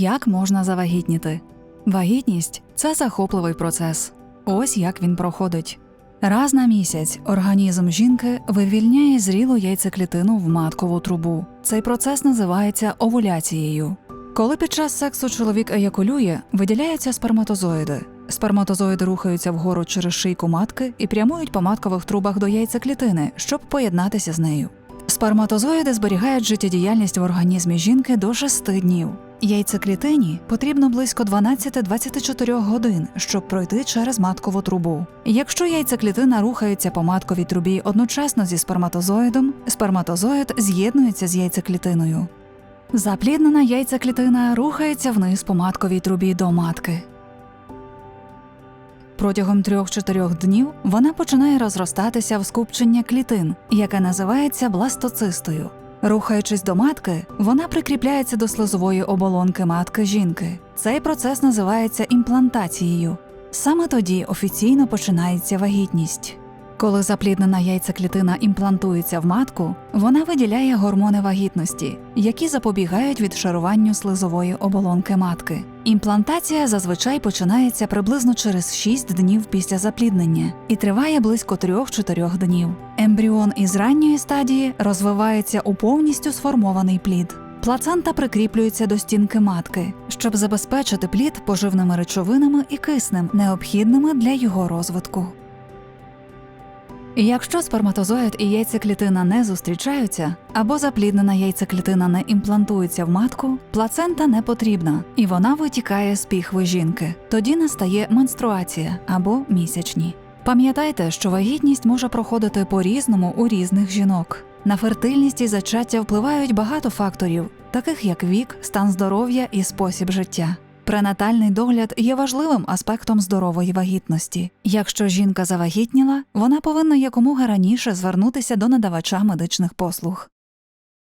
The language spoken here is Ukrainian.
Як можна завагітніти? Вагітність це захопливий процес. Ось як він проходить. Раз на місяць організм жінки вивільняє зрілу яйцеклітину в маткову трубу. Цей процес називається овуляцією. Коли під час сексу чоловік еякулює, виділяються сперматозоїди. Сперматозоїди рухаються вгору через шийку матки і прямують по маткових трубах до яйцеклітини, щоб поєднатися з нею. Сперматозоїди зберігають життєдіяльність в організмі жінки до 6 днів. Яйцеклітині потрібно близько 12-24 годин, щоб пройти через маткову трубу. Якщо яйцеклітина рухається по матковій трубі одночасно зі сперматозоїдом, сперматозоїд з'єднується з яйцеклітиною. Запліднена яйцеклітина рухається вниз по матковій трубі до матки. Протягом 3-4 днів вона починає розростатися в скупчення клітин, яке називається бластоцистою. Рухаючись до матки, вона прикріпляється до слизової оболонки матки жінки. Цей процес називається імплантацією. Саме тоді офіційно починається вагітність. Коли запліднена яйцеклітина імплантується в матку, вона виділяє гормони вагітності, які запобігають відшаруванню слизової оболонки матки. Імплантація зазвичай починається приблизно через 6 днів після запліднення і триває близько 3-4 днів. Ембріон із ранньої стадії розвивається у повністю сформований плід. Плацента прикріплюється до стінки матки, щоб забезпечити плід поживними речовинами і киснем, необхідними для його розвитку. Якщо сперматозоїд і яйцеклітина не зустрічаються, або запліднена яйцеклітина не імплантується в матку, плацента не потрібна, і вона витікає з піхви жінки. Тоді настає менструація або місячні. Пам'ятайте, що вагітність може проходити по-різному у різних жінок. На фертильність і зачаття впливають багато факторів, таких як вік, стан здоров'я і спосіб життя. Пренатальний догляд є важливим аспектом здорової вагітності. Якщо жінка завагітніла, вона повинна якомога раніше звернутися до надавача медичних послуг.